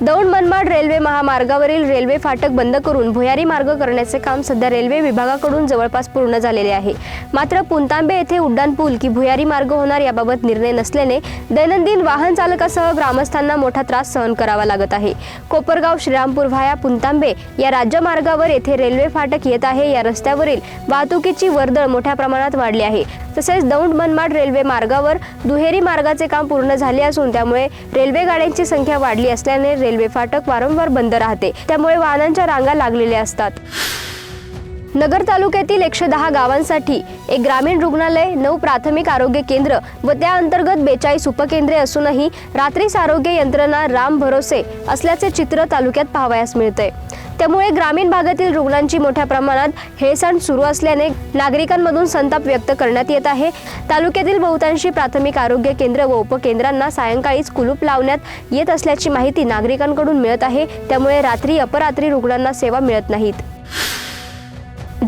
Daund Manmad railway महामार्गावरील railway फाटक बंद करून भुयारी मार्ग करण्याचे काम सध्या रेल्वे विभागाकडून जवळपास पूर्ण झालेले आहे. मात्र पुंतांबे येथे उड्डाणपूल की भुयारी मार्ग होणार याबाबत निर्णय नसल्याने दैनंदिन वाहन चालकासह ग्रामस्थांना मोठा त्रास सहन करावा लागत आहे. कोपरगाव श्रीरामपूर व्हाया पुंतांबे या राज्यमार्गावर येथे रेल्वे फाटक येत आहे. या रस्त्यावरील वाहतुकीची वर्दळ मोठ्या प्रमाणात वाढली आहे. तसेच दौंड मनमाड रेल्वे मार्गावर दुहेरी मार्गाचे काम पूर्ण झाले असून त्यामुळे रेल्वे गाड्यांची संख्या वाढली असल्याने रेल्वे फाटक वारंवार बंद राहते. त्यामुळे वाहनांच्या रांगा लागलेल्या असतात. नगर तालुक्यातील एकशे दहा गावांसाठी एक ग्रामीण रुग्णालय नऊ प्राथमिक आरोग्य केंद्र व त्या अंतर्गत बेचाळीस उपकेंद्रे असूनही रात्रीस आरोग्य यंत्रणा राम भरोसे असल्याचे चित्र तालुक्यात पाहावयास मिळते त्यामुळे ग्रामीण भागातील रुग्णांची मोठ्या प्रमाणात हेळसांड सुरू असल्याने नागरिकांमधून संताप व्यक्त करण्यात येत आहे. तालुक्यातील बहुतांशी प्राथमिक आरोग्य केंद्र व उपकेंद्रांना सायंकाळीच कुलूप लावण्यात येत असल्याची माहिती नागरिकांकडून मिळत आहे. त्यामुळे रात्री अपरात्री रुग्णांना सेवा मिळत नाहीत.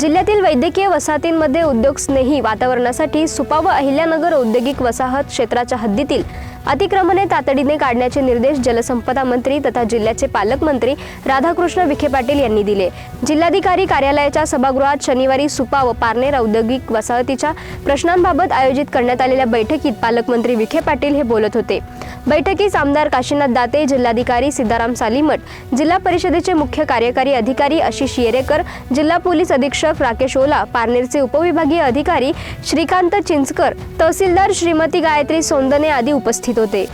जिल्ह्यातील वैद्यकीय वसाहतींमध्ये उद्योगस्नेही वातावरणासाठी सुपा व अहिल्यानगर औद्योगिक वसाहत क्षेत्राच्या हद्दीतील अतिक्रमणे तातडीने काढण्याचे निर्देश जलसंपदा मंत्री तथा जिल्ह्याचे पालकमंत्री राधाकृष्ण विखे पाटील यांनी दिले. जिल्हाधिकारी कार्यालयाच्या सभागृहात शनिवारी सुपा व पारनेर औद्योगिक वसाहतीच्या प्रश्नांबाबत आयोजित करण्यात आलेल्या बैठकीत पालकमंत्री विखे पाटील हे बोलत होते. बैठकीस आमदार काशीनाथ दाते जिल्हाधिकारी सिद्धाराम सालीमठ जिल्हा परिषदेचे मुख्य कार्यकारी अधिकारी आशिष येरेकर जिल्हा पोलीस अधीक्षक राकेश ओला पारनेरचे उपविभागीय अधिकारी श्रीकांत चिंचकर तहसीलदार श्रीमती गायत्री सोंदने आदी उपस्थित होते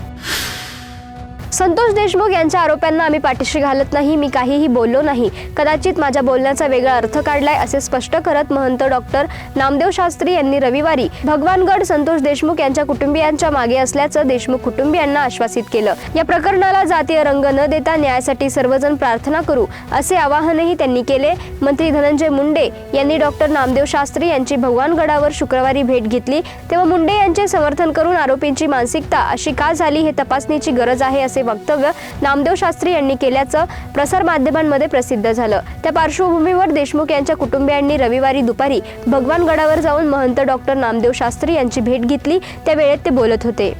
संतोष देशमुख यांच्या आरोपांना आम्ही पाठीशी घालत नाही मी काहीही बोललो नाही. कदाचित माझ्या बोलण्याचा वेगळा अर्थ काढलाय असे स्पष्ट करत महंत डॉक्टर नामदेव शास्त्री यांनी रविवारी भगवानगड संतोष देशमुख यांच्या कुटुंबियांच्या मागे असल्याचं देशमुख कुटुंबियांना आश्वासित केलं. या प्रकरणाला जातीय रंग न देता न्यायासाठी सर्वजण प्रार्थना करू असे आवाहनही त्यांनी केले. मंत्री धनंजय मुंडे यांनी डॉक्टर नामदेव शास्त्री यांची भगवानगडावर शुक्रवारी भेट घेतली. तेव्हा मुंडे यांचे समर्थन करून आरोपींची मानसिकता अशी का झाली हे तपासणीची गरज आहे असे वक्तव्य नामदेव शास्त्री यांनी केल्याचं प्रसारमाध्यमांमध्ये प्रसिद्ध झालं. त्या पार्श्वभूमीवर देशमुख यांच्या कुटुंबियांनी रविवारी दुपारी भगवानगडावर जाऊन महंत डॉक्टर नामदेव शास्त्री यांची भेट घेतली. त्यावेळेत ते बोलत होते.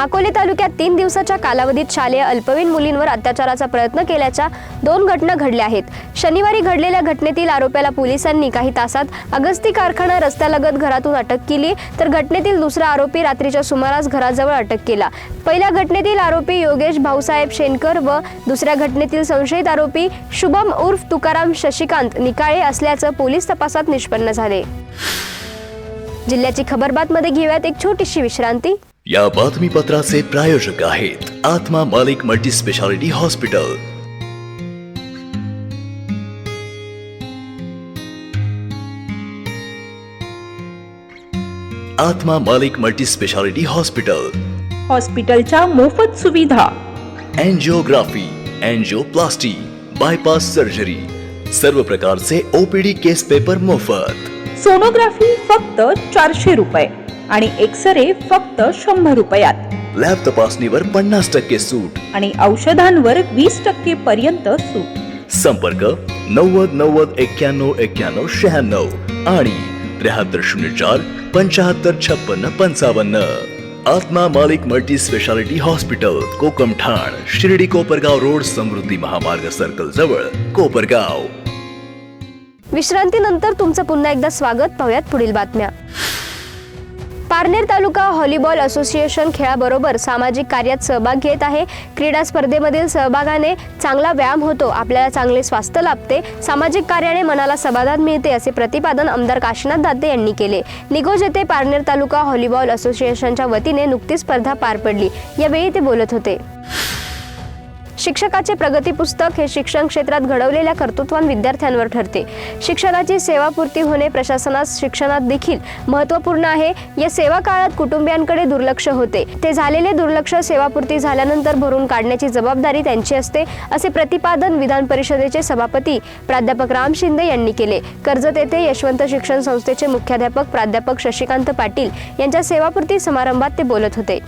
अकोले तालुक्यात तीन दिवसाच्या कालावधीत शालेय अल्पवयीन मुलींवर अत्याचाराचा प्रयत्न केल्याच्या दोन घटना घडल्या आहेत. शनिवारी घडलेल्या घटनेतील आरोप्याला पोलिसांनी काही तासात अगस्ती कारखाना रस्त्यालगत घरातून अटक केली तर घटनेतील दुसरा आरोपी रात्रीच्या सुमारास घराजवळ अटक केला. पहिल्या घटनेतील आरोपी योगेश भाऊसाहेब शेनकर व दुसऱ्या घटनेतील संशयित आरोपी शुभम उर्फ तुकाराम शशिकांत निकाळे असल्याचं पोलीस तपासात निष्पन्न झाले. जिल्ह्याची खबरबातमध्ये घेऊयात एक छोटीशी विश्रांती. या बातमीपत्राचे प्रायोजक आहेत आत्मा मालिक मल्टी स्पेशालिटी हॉस्पिटल. आत्मा मालिक मल्टी स्पेशालिटी हॉस्पिटल. हॉस्पिटलच्या मोफत सुविधा. एन्जिओग्राफी एन्जिओप्लास्टी बायपास सर्जरी सर्व प्रकारचे ओपीडी केस पेपर मोफत. सोनोग्राफी फक्त चारशे रुपये. आणि एक्स रे फक्त शंभर रुपयात. लॅब तपासणीवर पन्नास टक्के सूट. आणि औषधांवर वीस टक्के पर्यंत सूट. संपर्क नव्वद नव्वद एक्क्याण्णव एक्क्याण्णव शहाण्णव आणि त्र्याहत्तर शून्य चार पंचाहत्तर छप्पन्न पंचावन्न. आत्मा मालिक मल्टी स्पेशालिटी हॉस्पिटल कोकम ठाण शिर्डी कोपरगाव रोड समृद्धी महामार्ग सर्कल जवळ कोपरगाव. विश्रांतीनंतर तुमचं पुन्हा एकदा स्वागत. पाहूयात पुढील बातम्या. पारनेर तालुका व्हॉलीबॉल असोसिएशन खेळाबरोबर सामाजिक कार्यात सहभाग घेत आहे. क्रीडा स्पर्धेमधील सहभागाने चांगला व्यायाम होतो. आपल्याला चांगले स्वास्थ्य लाभते. सामाजिक कार्याने मनाला समाधान मिळते असे प्रतिपादन आमदार काशीनाथ दाते यांनी केले. निगोज येथे पारनेर तालुका व्हॉलीबॉल असोसिएशनच्या वतीने नुकतीच स्पर्धा पार पडली. यावेळी ते बोलत होते. शिक्षकाचे प्रगती पुस्तक हे शिक्षण क्षेत्रात घडवलेल्या कर्तृत्वान विद्यार्थ्यांवर ठरते. शिक्षणाची सेवापूर्ती होणे प्रशासनास शिक्षणात देखील महत्त्वपूर्ण आहे. या सेवा काळात कुटुंबियांकडे दुर्लक्ष होते. ते झालेले दुर्लक्ष सेवापूर्ती झाल्यानंतर भरून काढण्याची जबाबदारी त्यांची असते असे प्रतिपादन विधान परिषदेचे सभापती प्राध्यापक राम शिंदे यांनी केले. कर्जत येथे यशवंत शिक्षण संस्थेचे मुख्याध्यापक प्राध्यापक शशिकांत पाटील यांच्या सेवापूर्ती समारंभात ते बोलत होते.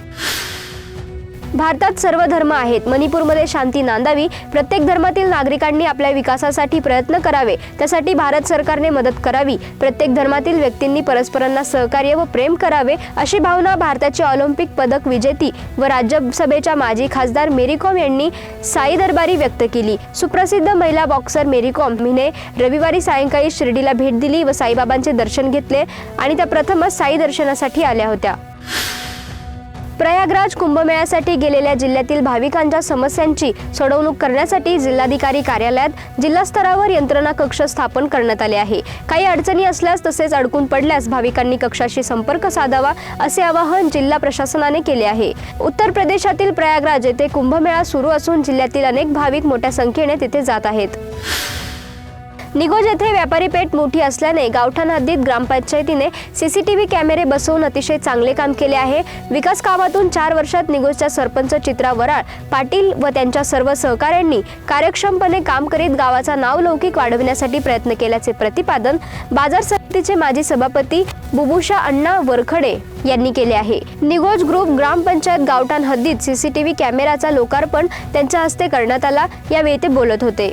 भारतात सर्व धर्म आहेत. मणिपूरमध्ये शांती नांदावी. प्रत्येक धर्मातील नागरिकांनी आपल्या विकासासाठी प्रयत्न करावे. त्यासाठी भारत सरकारने मदत करावी. प्रत्येक धर्मातील व्यक्तींनी परस्परांना सहकार्य व प्रेम करावे अशी भावना भारताची ऑलिम्पिक पदक विजेती व राज्यसभेच्या माजी खासदार मेरी कॉम यांनी साई दरबारी व्यक्त केली. सुप्रसिद्ध महिला बॉक्सर मेरी कॉम हिने रविवारी सायंकाळी शिर्डीला भेट दिली व साईबाबांचे दर्शन घेतले आणि त्या प्रथमच साई दर्शनासाठी आल्या होत्या. प्रयागराज कुंभमेळ्यासाठी गेलेल्या जिल्ह्यातील भाविकांच्या समस्यांची सोडवणूक करण्यासाठी जिल्हाधिकारी कार्यालयात जिल्हास्तरावर यंत्रणा कक्ष स्थापन करण्यात आले आहे. काही अडचणी असल्यास तसेच अडकून पडल्यास भाविकांनी कक्षाशी संपर्क साधावा असे आवाहन जिल्हा प्रशासनाने केले आहे. उत्तर प्रदेशातील प्रयागराज येथे कुंभमेळा सुरू असून जिल्ह्यातील अनेक भाविक मोठ्या संख्येने तिथे जात आहेत. निगोज येथे व्यापारी पेठ मोठी असल्याने गावठाण हद्दीत ग्रामपंचायतीने सीसीटीव्ही कॅमेरे बसवून अतिशय चांगले काम केले आहे. विकास कामातून चार वर्षात निगोजच्या सरपंच चित्रा वराळ पाटील व त्यांच्या सर्व सहकाऱ्यांनी कार्यक्षमपणे काम करीत गावाचा नावलौकिक वाढविण्यासाठी प्रयत्न केल्याचे प्रतिपादन बाजार समितीचे माजी सभापती बुबुषा अण्णा वरखडे यांनी केले आहे. निगोज ग्रुप ग्रामपंचायत गावठाण हद्दीत सीसीटीव्ही कॅमेराचा लोकार्पण त्यांच्या हस्ते करण्यात आला. यावेळी ते बोलत होते.